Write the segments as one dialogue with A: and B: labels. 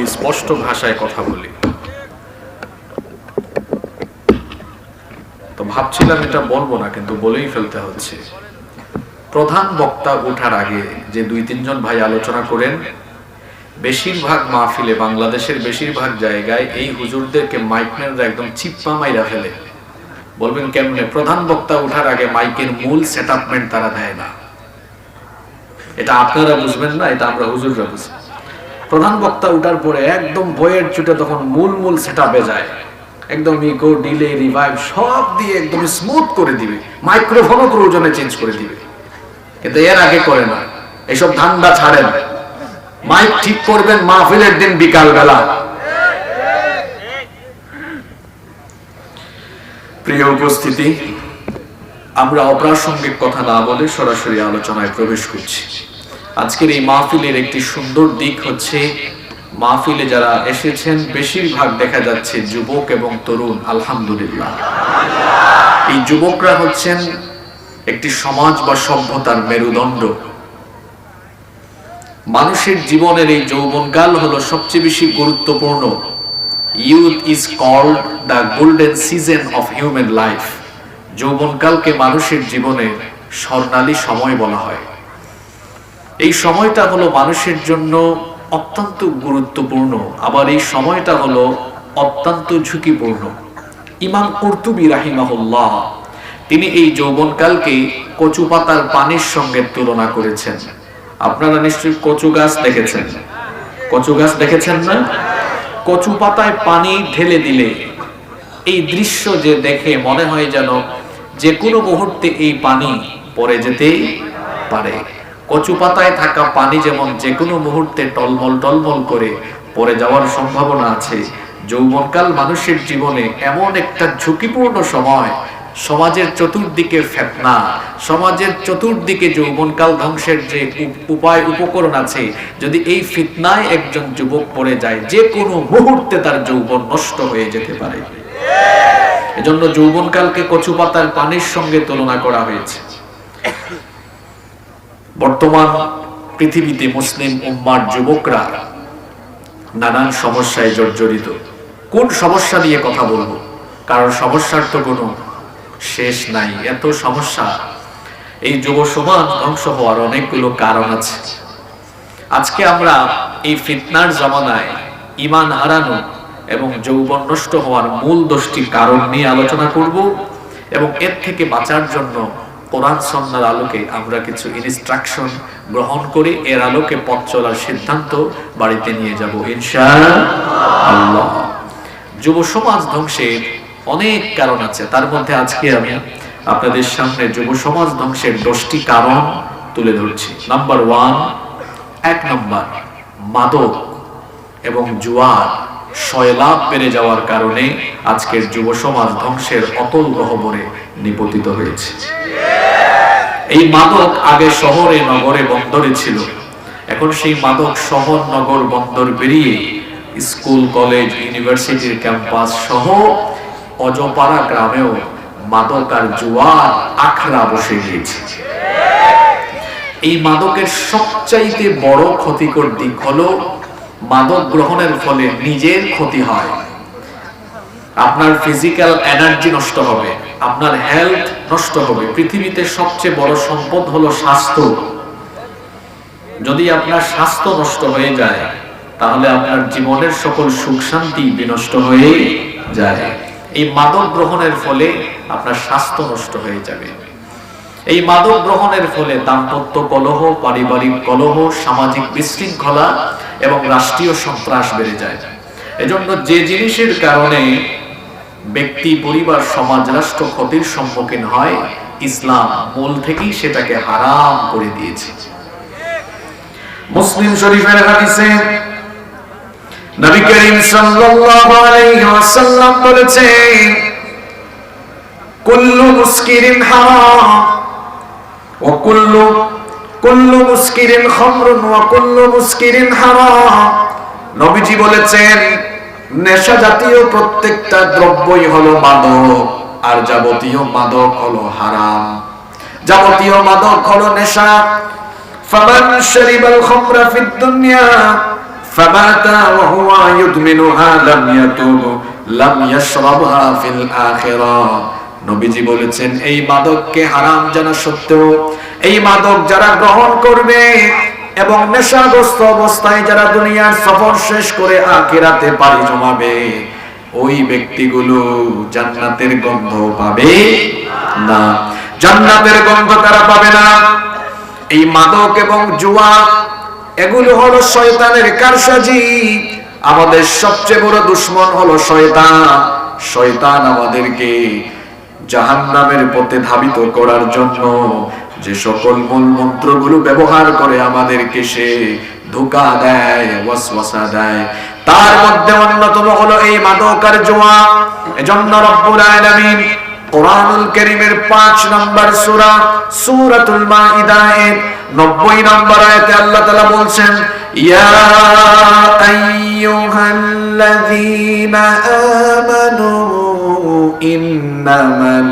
A: বলি স্পষ্ট ভাষায় কথা বলি। তো ভাবছিলাম এটা বলব না, কিন্তু বলেই ফেলতে হচ্ছে। প্রধান বক্তা ওঠার আগে যে দুই তিনজন ভাই আলোচনা করেন, বেশিরভাগ মাহফিলে, বাংলাদেশের বেশিরভাগ জায়গায় এই হুজুরদেরকে মাইকম্যানরা একদম চিপ্পা মাইরা ফেলে। বলবেন কেমনে? প্রধান বক্তা ওঠার আগে মাইকের মূল সেটআপমেন্ট তারা দেয় না। এটা আপনারা বুঝবেন না, এটা আমরা হুজুররা বুঝি। প্রধান বক্তা উঠার পরে একদম বইয়ের চুটে তখন মূল মূল সেটআপে যায়। একদম ইকো ডিলে রিভাইভ সব দিয়ে একদম স্মুথ করে দিবে। মাইক্রোফোনও প্রয়োজনে চেঞ্জ করে দিবে। কিন্তু এর আগে করে না। এসব ধান্দা ছাড়েন মাইক ঠিক করবেন মাহফিলের দিন বিকাল বেলা প্রিয় উপস্থিতি, আমরা অপ্রাসঙ্গিক কথা না বলে সরাসরি আলোচনায় প্রবেশ করছি। আজকের এই মাহফিলের একটি সুন্দর দিক হচ্ছে, মাহফিলে যারা এসেছেন, বেশিরভাগ দেখা যাচ্ছে যুবক এবং তরুণ, আলহামদুলিল্লাহ। এই যুবকরা হচ্ছেন একটি সমাজ বা সভ্যতার মেরুদণ্ড। মানুষের জীবনের এই যৌবনকাল হলো সবচেয়ে বেশি গুরুত্বপূর্ণ। Youth is called the golden season of human life যৌবনকালকে মানুষের জীবনে স্বর্ণালী সময় বলা হয়। এই সময়টা হলো মানুষের জন্য অত্যন্ত গুরুত্বপূর্ণ। আবার এই সময়টা হলো অত্যন্ত ঝুঁকিপূর্ণ। ইমাম কর্তুবী রাহিমাহুল্লাহ, তিনি এই যৌবনকালকে কচু পাতার পানির সঙ্গে তুলনা করেছেন। আপনারা নিশ্চয়ই কচু গাছ দেখেছেন। কচু গাছ দেখেছেন না? কচু পাতায় পানি ঢেলে দিলে এই দৃশ্য যে দেখে মনে হয় যেন যে কোনো মুহূর্তে এই পানি পড়ে যেতেই পারে। কচু পাতায় থাকা পানি যেমন যে কোনো মুহূর্তে টলমল টলমল করে পড়ে যাওয়ার সম্ভাবনা আছে। যৌবনকাল মানুষের জীবনে এমন একটা ঝুঁকিপূর্ণ সময়। সমাজের চতুর্দিকে ফেতনা, সমাজের চতুর্দিকে যৌবনকাল ধ্বংসের যে উপ- উপায় উপকরণ আছে, যদি এই ফিতনায় একজন যুবক পড়ে যায় যে কোনো মুহূর্তে তার যৌবন নষ্ট হয়ে যেতে পারে। এজন্য যৌবনকালকে কচু পাতার পানির সঙ্গে তুলনা করা হয়েছে। বর্তমান পৃথিবীতে মুসলিম উম্মার যুবকরা নানান সমস্যায় জর্জরিত। কোন সমস্যা নিয়ে কথা বলব? কারণ সমস্যার তো কোনো শেষ নাই। এত সমস্যা। এই যুব সমাজ ধ্বংস হওয়ার অনেকগুলো কারণ আছে। আজকে আমরা এই ফিতনার জমানায় ইমান হারানো এবং যৌবন নষ্ট হওয়ার মূল দোষটির কারণ নিয়ে আলোচনা করব এবং এর থেকে বাঁচার জন্য কোরআন সন্ন্যার আলোকে আমরা কিছু ইনস্ট্রাকশন গ্রহণ করে, এর আলোকে পথ চলার সিদ্ধান্ত বাড়িতে নিয়ে যাব ইনশা আল্লাহ যুব সমাজ ধ্বংসের অনেক কারণ আছে, তার মধ্যে আজকে আমি আপনাদের সামনে যুব সমাজ ধ্বংসের দশটি কারণ তুলে ধরছি। নাম্বার ওয়ান এক নম্বর, মাদক এবং জুয়ার শয়লাভ বেড়ে যাওয়ার কারণে আজকের যুব সমাজ ধ্বংসের অতল গহবরে নিপতিত হয়েছে। এই মাদক আগে শহরে, নগরে, বন্দরে ছিল। এখন সেই মাদক শহর, নগর, বন্দর বেরিয়ে স্কুল, কলেজ, ইউনিভার্সিটির ক্যাম্পাস সহ অজপাড়া গ্রামেও মাদক আর জোয়ার আখড়া বসে গিয়েছে। এই মাদকের সবচাইতে বড় ক্ষতিকর দিক হলো, মাদক গ্রহণের ফলে নিজের ক্ষতি হয়। আপনার ফিজিক্যাল এনার্জি নষ্ট হবে, আপনার হেলথ নষ্ট হবে। পৃথিবীতে সবচেয়ে বড় সম্পদ হলো স্বাস্থ্য। যদি আপনার স্বাস্থ্য নষ্ট হয়ে যায়, তাহলে আপনার জীবনের সকল সুখ শান্তি বিনষ্ট হয়ে যায়। এই মাদক গ্রহণের ফলে আপনার স্বাস্থ্য নষ্ট হয়ে যাবে। এই মাদক গ্রহণের ফলে দাম্পত্য কলহ, পারিবারিক কলহ, সামাজিক বিশৃঙ্খলা এবং রাষ্ট্রীয় সন্ত্রাস বেড়ে যায়। এজন্য যে জিনিসের কারণে ব্যক্তি, পরিবার, সমাজ, রাষ্ট্র ক্ষতির সম্মুখীন হয়। ইসলাম মূল থেকেই সেটাকে হারাম করে দিয়েছে। মুসলিম শরীফের হাদিসে নবী করিম সাল্লাল্লাহু আলাইহি ওয়াসাল্লাম বলেছেন, কুল্লু মুসকিরিন হারাম ওয়া কুল্লু কুল্লু মুসকিরিন খামরুন ওয়া কুল্লু মুসকিরিন হারাম। নবীজি বলেছেন নেশা জাতীয় প্রত্যেকটা দ্রব্যই হলো মাদক, আর যাবতীয় মাদক হলো হারাম। যাবতীয় মাদক হলো নেশা। শারিবাল খামরা ফিদ দুনিয়া ওয়া হুয়া ইউদমিনুহা লাম ইয়াতুব, লাম ফিল নবীজি বলেছেন, এই মাদককে হারাম জানা সত্ত্বেও, এই মাদক যারা গ্রহণ করবে এবং নেশাগ্রস্ত অবস্থায় যারা দুনিয়ার সফর শেষ করে আখিরাতে পাড়ি জমাবে, ওই ব্যক্তিগুলো জান্নাতের গন্ধ পাবে না। জান্নাতের গন্ধ তারা পাবে না। এই মাদক এবং জুয়া, এগুলো হলো শয়তানের কারসাজি। আমাদের সবচেয়ে বড় দুশ্মন হলো শয়তান। শয়তান আমাদেরকে জাহান্নামের পথে ধাবিত করার জন্য যে সকল মূল মন্ত্রগুলো ব্যবহার করে আমাদেরকে সে ধোকা দেয়, ওয়াসওয়াসা দেয়। তার মধ্যে অন্যতম হলো এই মাদক আর জোয়া। এজন্য রব্বুল আলামিন কোরআনুল কারীমের 5 নম্বর সূরা, সূরাতুল মাইদা 90 নম্বর আয়াতে আল্লাহ তাআলা বলছেন, ইয়া আইয়ুহাল্লাযীনা আমানু ইন্নামাল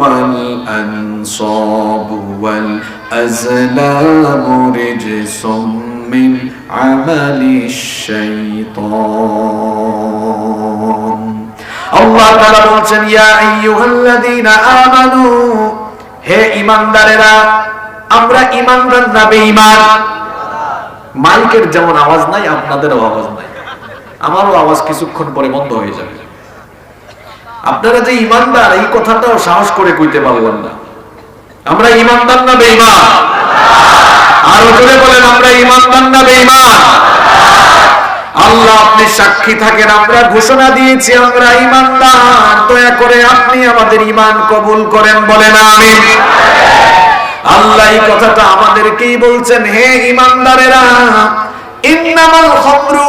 A: ওয়াল আনসাবু ওয়াল আজলামু রিজসুম মিন আমালিশ শাইতান আল্লাহ তাআলা বলছেন, ইয়া আইয়ুহাল্লাযীনা আমানু, হে ঈমানদারেরা, আমরা ঈমানদার না বেঈমান। মাইকের যেমন আওয়াজ নাই, আপনাদেরও আওয়াজ নাই। আমারও আওয়াজ কিছুক্ষণ পরে বন্ধ হয়ে যাবে। আপনারা যে ঈমানদার এই কথাটাও সাহস করে কইতে পারলেন না। আমরা ঈমানদার না বেঈমান? আর জোরে বলেন, আমরা ঈমানদার না বেঈমান? আল্লাহ আপনি সাক্ষী থাকেন, আমরা ঘোষণা দিয়েছি, আমরা ইমানদার। দয়া করে আপনি আমাদের ইমান কবুল করেন, বলেন আমি আল্লাহ এই কথাটা আমাদেরকেই বলছেন, হে ইমানদারেরা ইন্নামাল খামরু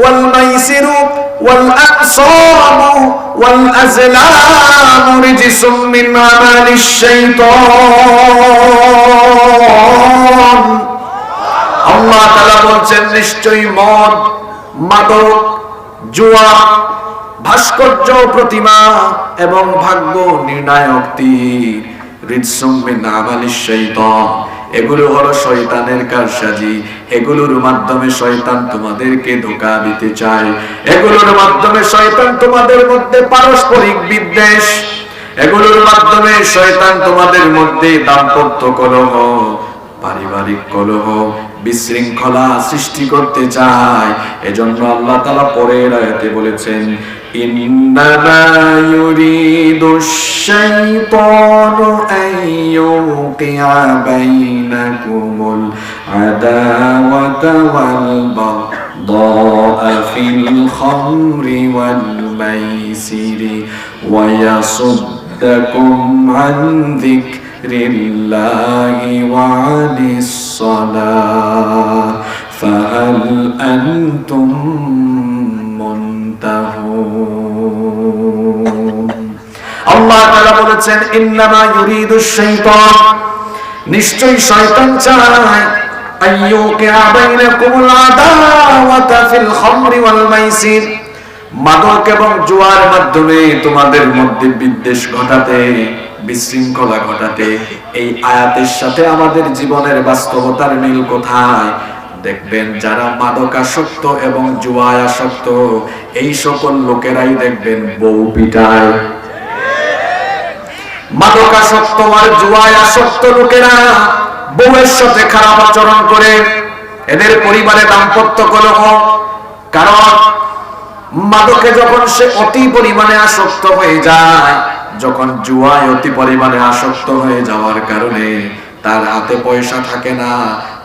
A: ওয়াল মাইসিরু ওয়াল আনসাবু ওয়াল আজলামু রিজসুম মিন আল্লাহ তাআলা বলছেন, নিশ্চয়ই মদ, মাদক, জুয়া, ভাস্কর্য, প্রতিমা এবং ভাগ্য নির্ণায়ক তীর হৃদসম্মে নামালিশ শৈতান। এগুলো হলো শয়তানের কারসাজি। এগুলোর মাধ্যমে শয়তান তোমাদেরকে ধোকা দিতে চায়। এগুলোর মাধ্যমে শয়তান তোমাদের মধ্যে পারস্পরিক বিদ্বেষ। এগুলোর মাধ্যমে শয়তান তোমাদের মধ্যে দাম্পত্য কলহ, পারিবারিক কলহ বিশৃঙ্খলা সৃষ্টি করতে চায়। এজন্য আল্লাহ তাআলা পরের আয়াতে বলেছেন মাইসিরি ওয়া ইয়াসুদ্দাকুম আন যিকরি لله وعن الصلاة فهل أنتم منتهون আল্লাহ তাআলা বলেছেন ইন্নামা ইউরিদু শাইতান নিশ্চয়ই শয়তান চায় আইয়ুকে বাইনাকুমুল আদাওয়াতা ফিল খামরি ওয়াল মাইসির মাদক এবং জুয়ার মাধ্যমে তোমাদের মধ্যে বিদ্বেষ ঘটাতে বিশৃঙ্খলা ঘটাতে এই আয়াতের সাথে আমাদের জীবনের বাস্তবতার মিল কোথায়? দেখবেন যারা মাদকাসক্ত এবং জুয়ায় আসক্ত এই সকল লোকেরাই দেখবেন বউ পিটায়। মাদকাসক্ত আর জুয়ায় আসক্ত লোকেরা বউয়ের সাথে খারাপ আচরণ করে, এদের পরিবারে দাম্পত্য কলহ। কারণ মাদকে যখন সে অতি পরিমাণে আসক্ত হয়ে যায় যখন জুয়ায় অতি পরিমাণে আসক্ত হয়ে যাওয়ার কারণে তার হাতে পয়সা থাকে না,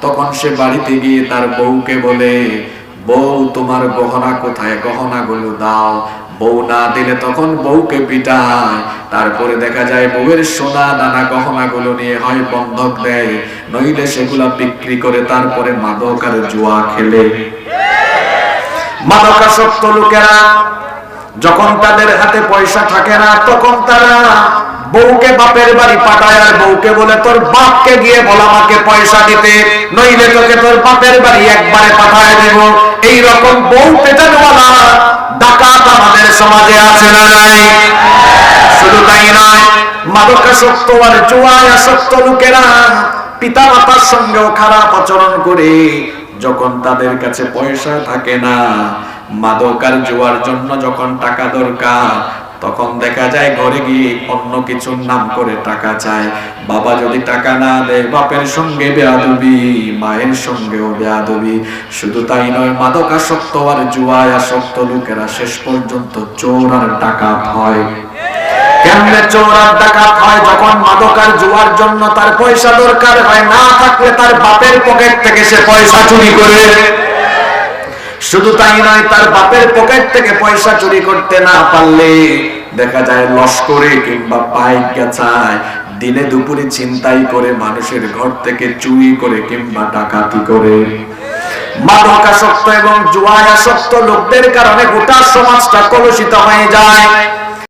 A: তখন সে বাড়িতে গিয়ে তার বউকে বলে, বউ, তোমার গহনা কোথায়? গহনাগুলো দাও। বউ না দিলে তখন বউকে পিটায়। তারপরে দেখা যায় বউয়ের সোনা নানা গহনাগুলো নিয়ে হয় বন্ধক দেয়, নইলে সেগুলা বিক্রি করে তারপরে মাদক আর জুয়া খেলে। মাদকাসক্ত লোকেরা যখন তাদের হাতে পয়সা থাকে না, তখন তারা বউকে বাপের বাড়ি পাঠায় আর বউকে বলে, তোর বাপকে গিয়ে বল আমাকে পয়সা দিতে, নইলে তোকে তোর বাপের বাড়ি একবারে পাঠায় দেব। এই রকম বউ পেটানোয়ালা ডাকাত আমাদের সমাজে আছে না নাই? শুধু তাই নয়, মাদকাসক্ত আর জুয়ায় আসক্ত লোকেরা পিতা মাতার সঙ্গেও খারাপ আচরণ করে, যখন তাদের কাছে পয়সা থাকে না মাদক আর জুয়ার জন্য যখন টাকা দরকার, তখন দেখা যায় ঘরে গিয়ে অন্য কিছুর নাম করে টাকা চায়। বাবা যদি টাকা না দেয়, বাপের সঙ্গে বেয়াদবি, মায়ের সঙ্গেও বেয়াদবি। শুধু তাই নয়, মাদক আসক্ত আর জুয়ায় আসক্ত লোকেরা শেষ পর্যন্ত চোর আর ডাকাত হয় তার পয়সা দরকার হয়? না থাকলে তার বাপের পকেট থেকে সে পয়সা চুরি করে। শুধু তাই নয়, তার বাপের পকেট থেকে পয়সা চুরি করতে না পারলে দেখা যায় লস্করে কিংবা পাইক গেছায়। দিনে দুপুরে চিন্তাই করে মানুষের ঘর থেকে চুরি করে কিংবা ডাকাতি করে। মাদক আসক্ত এবং জুয়ায় আসক্ত লোকদের কারণে গোটা সমাজটা কলুষিত হয়ে যায়।